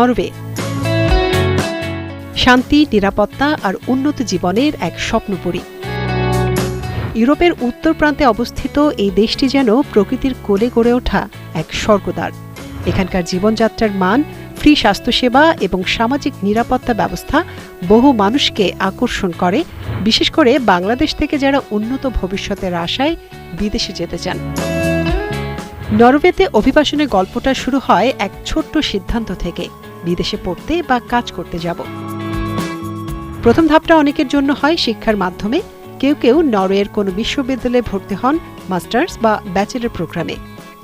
Norway. শান্তি, নিরাপত্তা আর উন্নত জীবনের এক স্বপ্নপুরী। ইউরোপের উত্তর প্রান্তে অবস্থিত এই দেশটি যেন প্রকৃতির কোলে গড়ে ওঠা এক স্বর্গদ্বার। এখানকার জীবনযাত্রার মান, ফ্রি স্বাস্থ্যসেবা এবং সামাজিক নিরাপত্তা ব্যবস্থা বহু মানুষকে আকর্ষণ করে, বিশেষ করে বাংলাদেশ থেকে যারা উন্নত ভবিষ্যতের আশায় বিদেশে যেতে চান। নরওয়েতে অভিবাসনের গল্পটা শুরু হয় এক ছোট্ট সিদ্ধান্ত থেকে। বিদেশে পড়তে বা কাজ করতে যাব। প্রথম ধাপটা অনেকের জন্য হয় শিক্ষার মাধ্যমে। কেউ কেউ নরওয়ের কোনো বিশ্ববিদ্যালয়ে ভর্তি হন মাস্টার্স বা ব্যাচেলর প্রোগ্রামে।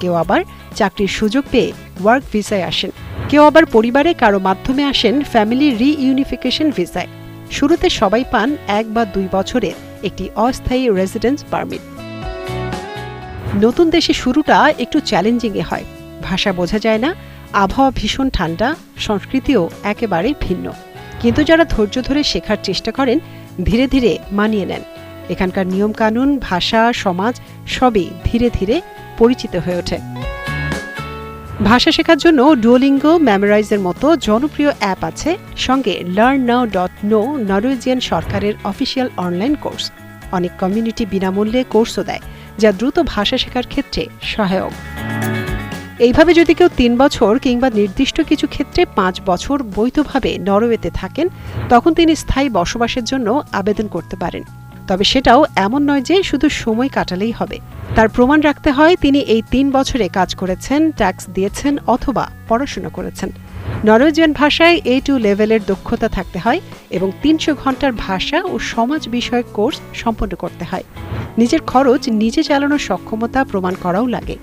কেউ আবার চাকরির সুযোগ পেয়ে ওয়ার্ক ভিসায় আসেন। কেউ আবার পরিবারে কারও মাধ্যমে আসেন ফ্যামিলি রিইউনিফিকেশন ভিসায়। শুরুতে সবাই পান এক বা দুই বছরের একটি অস্থায়ী রেসিডেন্স পারমিট। নতুন দেশে শুরুটা একটু চ্যালেঞ্জিংয়ে হয়। ভাষা বোঝা যায় না আবহাওয়া ভীষণ ঠান্ডা, সংস্কৃতিও একেবারে ভিন্ন। কিন্তু যারা ধৈর্য ধরে শেখার চেষ্টা করেন, ধীরে ধীরে মানিয়ে নেন। এখানকার নিয়মকানুন, ভাষা, সমাজ সবই ধীরে ধীরে পরিচিত হয়ে ওঠে। ভাষা শেখার জন্য ডুওলিঙ্গো মেমোরাইজের মতো জনপ্রিয় অ্যাপ আছে, সঙ্গে learn now dot no Norwegian সরকারের অফিসিয়াল অনলাইন কোর্স অনেক কমিউনিটি বিনামূল্যে কোর্সও দেয়, যা দ্রুত ভাষা শেখার ক্ষেত্রে সহায়ক। এইভাবে যদি কেউ তিন বছর কিংবা নির্দিষ্ট কিছু ক্ষেত্রে পাঁচ বছর বৈধভাবে নরওয়েতে থাকেন, তখন তিনি স্থায়ী বসবাসের জন্য আবেদন করতে পারেন। তবে সেটাও এমন নয় যে শুধু সময় কাটালেই হবে। তার প্রমাণ রাখতে হয় তিনি এই তিন বছরে কাজ করেছেন, ট্যাক্স দিয়েছেন অথবা পড়াশোনা করেছেন। নরওয়েজিয়ান ভাষায় এ টু লেভেলের দক্ষতা থাকতে হয় এবং তিনশো ঘণ্টার ভাষা ও সমাজ বিষয়ক কোর্স সম্পন্ন করতে হয়। নিজের খরচ নিজে চালানোর সক্ষমতা প্রমাণ করাও লাগে।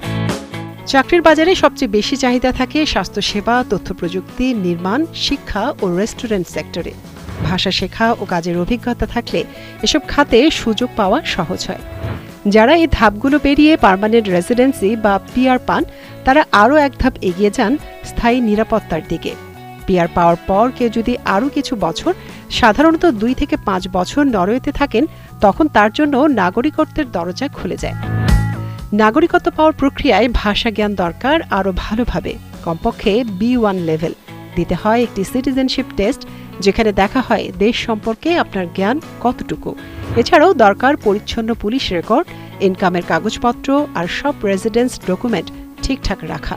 চাকরির বাজারে সবচেয়ে বেশি চাহিদা থাকে স্বাস্থ্যসেবা তথ্য প্রযুক্তি নির্মাণ, শিক্ষা ও রেস্টুরেন্ট সেক্টরে। ভাষা শেখা ও কাজের অভিজ্ঞতা থাকলে এসব খাতে সুযোগ পাওয়া সহজ হয়। যারা এই ধাপগুলো পেরিয়ে পার্মানেন্ট রেসিডেন্সি বা পিআর পান, তারা আরও এক ধাপ এগিয়ে যান স্থায়ী নিরাপত্তার দিকে। পিআর পাওয়ার পর কেউ যদি আরও কিছু বছর, সাধারণত দুই থেকে পাঁচ বছর নরওয়েতে থাকেন, তখন তার জন্য নাগরিকত্বের দরজা খুলে যায়। নাগরিকত্ব পাওয়ার প্রক্রিয়ায় ভাষা জ্ঞান দরকার আরও ভালোভাবে। কমপক্ষে বি ওয়ান লেভেল দিতে হয় একটি সিটিজেনশিপ টেস্ট যেখানে দেখা হয় দেশ সম্পর্কে আপনার জ্ঞান কতটুকু। এছাড়াও দরকার পরিচ্ছন্ন পুলিশ রেকর্ড ইনকামের কাগজপত্র আর সব রেসিডেন্স ডকুমেন্ট ঠিকঠাক রাখা।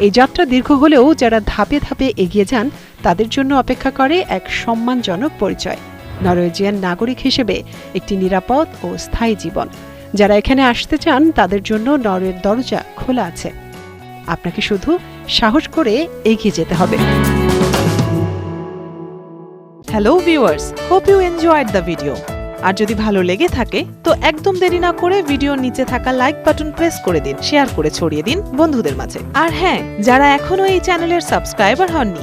এই যাত্রা দীর্ঘ হলেও যারা ধাপে ধাপে এগিয়ে যান, তাদের জন্য অপেক্ষা করে এক সম্মানজনক পরিচয়। নরওয়েজিয়ান নাগরিক হিসেবে একটি নিরাপদ ও স্থায়ী জীবন। যারা এখানে আসতে চান, তাদের জন্য নরওয়ের দরজা খোলা আছে। আপনাকে শুধু সাহস করে এগিয়ে যেতে হবে। Hello viewers hope you enjoyed the video আর যদি ভালো লেগে থাকে, তো একদম দেরি না করে ভিডিওর নিচে থাকা লাইক বাটন প্রেস করে দিন শেয়ার করে ছড়িয়ে দিন বন্ধুদের মাঝে। আর হ্যাঁ যারা এখনও এই চ্যানেলের সাবস্ক্রাইবার হননি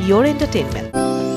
your entertainment.